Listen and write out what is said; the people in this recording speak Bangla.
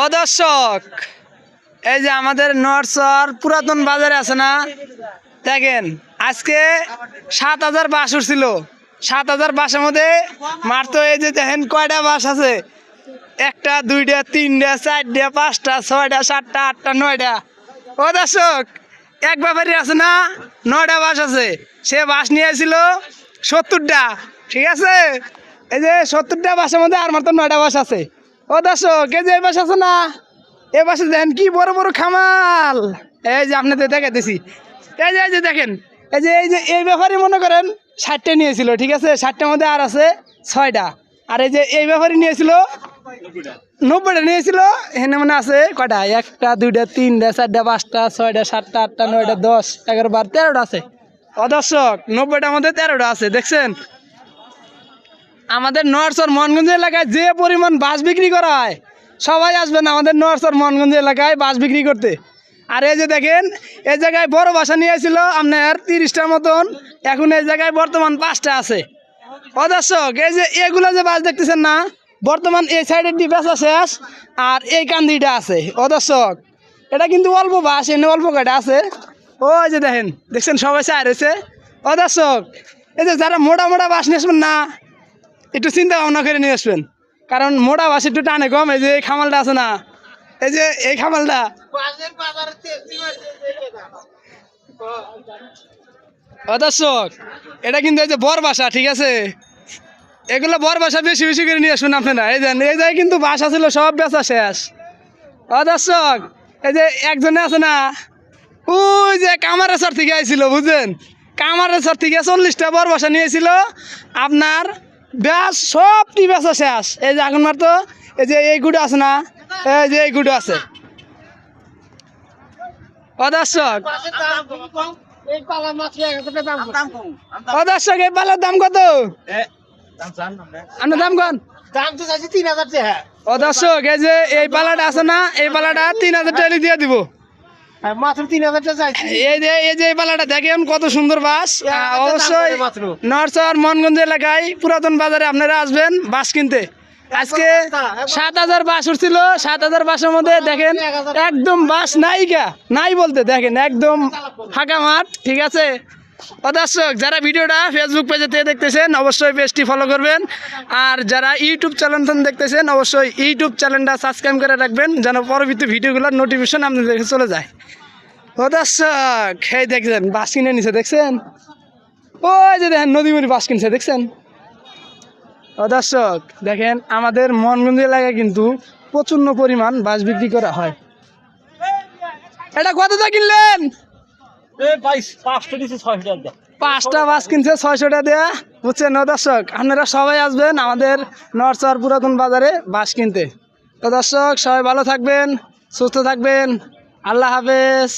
ও দর্শক, এই যে আমাদের নরসর পুরাতন বাজারে আছে না? দেখেন, আজকে সাত হাজার বাস উঠছিল। সাত হাজার বাসের মধ্যে মারতো এই যে দেখেন কয়টা বাস আছে? একটা, দুইটা, তিনটা, চারটা, পাঁচটা, ছয়টা, সাতটা, আটটা, নয়টা। ও দর্শক, এক ব্যাপারী আছে না? নয়টা বাস আছে। সে বাস নিয়ে আসছিল সত্তরটা, ঠিক আছে? এই যে সত্তরটা বাসের মধ্যে আর মাত্র নয়টা বাস আছে। ও দর্শক, এই যে এই বাস আছে না? এই বাসে দেখেন কি বড় বড় খামাল। এই যে আপনাদের দেখাতেছি এই যে এই যে দেখেন, এই যে এই যে, এই ব্যাপারই মনে করেন, ষাটটা নিয়েছিল, ঠিক আছে? ষাটটার মধ্যে আর আছে ছয়টা। আর এই যে, এই ব্যাপারই নিয়েছিল, নব্বইটা নিয়েছিল, এখানে মানে আছে কয়টা? একটা, দুইটা, তিনটা, চারটা, পাঁচটা, ছয়টা, সাতটা, আটটা, নয়টা, দশ এগারো বার তেরোটা আছে। অদর্শক নব্বইটার মধ্যে তেরোটা আছে, দেখছেন? আমাদের নরসর মনগঞ্জ এলাকায় যে পরিমাণ বাস বিক্রি করা হয়, সবাই আসবেন আমাদের নরসর মনগঞ্জ এলাকায় বাস বিক্রি করতে। আর এই যে দেখেন, এই জায়গায় বড় বাসা নিয়েছিল আপনার তিরিশটার মতন, এখন এই জায়গায় বর্তমান পাঁচটা আছে। অদর্শক এই যে এগুলো যে বাস দেখতেছেন না, বর্তমান এই সাইডের দি বেচা শেষ, আর এই কান্দিটা আছে। অদর্শক এটা কিন্তু অল্প বাস এনে অল্প কয়টা আছে? ওই যে দেখেন, দেখছেন সবাই চাই রয়েছে। অদর্শক এই যে যারা মোটা মোটা বাস নিয়ে আসবেন না একটু চিন্তা ভাবনা করে নিয়ে আসবেন। কারণ মোটা বাস একটু টানে কম, এই যে এই খামালটা আছে না? এই যে এই খামালটা। দর্শক, এটা কিন্তু এই যে বর বাসা, ঠিক আছে? এগুলো বর বাসা বেশি বেশি করে নিয়ে আসবেন আপনারা। এই দেন এই জায়গায় কিন্তু বাসা ছিল সব বেচা শেষ। ও দর্শক, এই যে একজনে আছে না? ওই যে কামারেশ্বর থেকে আইছিল, বুঝলেন? কামারেশ্বর থেকে চল্লিশটা বর বাসা নিয়েছিল। আপনার ব্যাস সব সবটি বেচা শেষ। এই যে এখন মার তো এই যে এই গুড়ো আছে না, এই যে এই গুড়ো আছে। এই পালার দাম কত? আপনার দাম এই যে এই পালাটা আছে না, এই পালাটা তিন হাজার টাকা দিয়ে দিব। মাত্র তিন হাজার চাইছি। এই যে এই যে পালাটা দেখেন কত সুন্দর বাস। অবশ্যই নরসর মনগঞ্জ এলাকায় পুরাতন বাজারে আপনারা আসবেন বাস কিনতে। আজকে সাত হাজার বাস উঠছিল সাত হাজার বাসের মধ্যে দেখেন একদম বাস নাইকা নাই বলতে দেখেন একদম ফাঁকা মাঠ ঠিক আছে? ও দর্শক, যারা ভিডিওটা ফেসবুক পেজে থেকে দেখতেছেন, অবশ্যই পেজটি ফলো করবেন। আর যারা ইউটিউব চ্যানেল দেখতেছেন, অবশ্যই ইউটিউব চ্যানেলটা সাবস্ক্রাইব করে রাখবেন, যেন পরবর্তী ভিডিওগুলোর নোটিফিকেশন আপনাদের চলে যায়। ও দর্শক দেখছেন বাস কিনে নিছে, দেখছেন? ওই যে দেখেন, নদীমুড়ি বাস কিনছে, দেখছেন? ও দর্শক, দেখেন, আমাদের মনগঞ্জ এলাকায় কিন্তু প্রচণ্ড পরিমাণ বাস বিক্রি করা হয়। এটা কত দা কিনলেন? পাঁচটা বাস কিনছে ছয়শো টাকা দেয়া। বুঝছেন দর্শক, আপনারা সবাই আসবেন আমাদের নরসর পুরাতন বাজারে বাস কিনতে। তো দর্শক, সবাই ভালো থাকবেন, সুস্থ থাকবেন। আল্লাহ হাফেজ।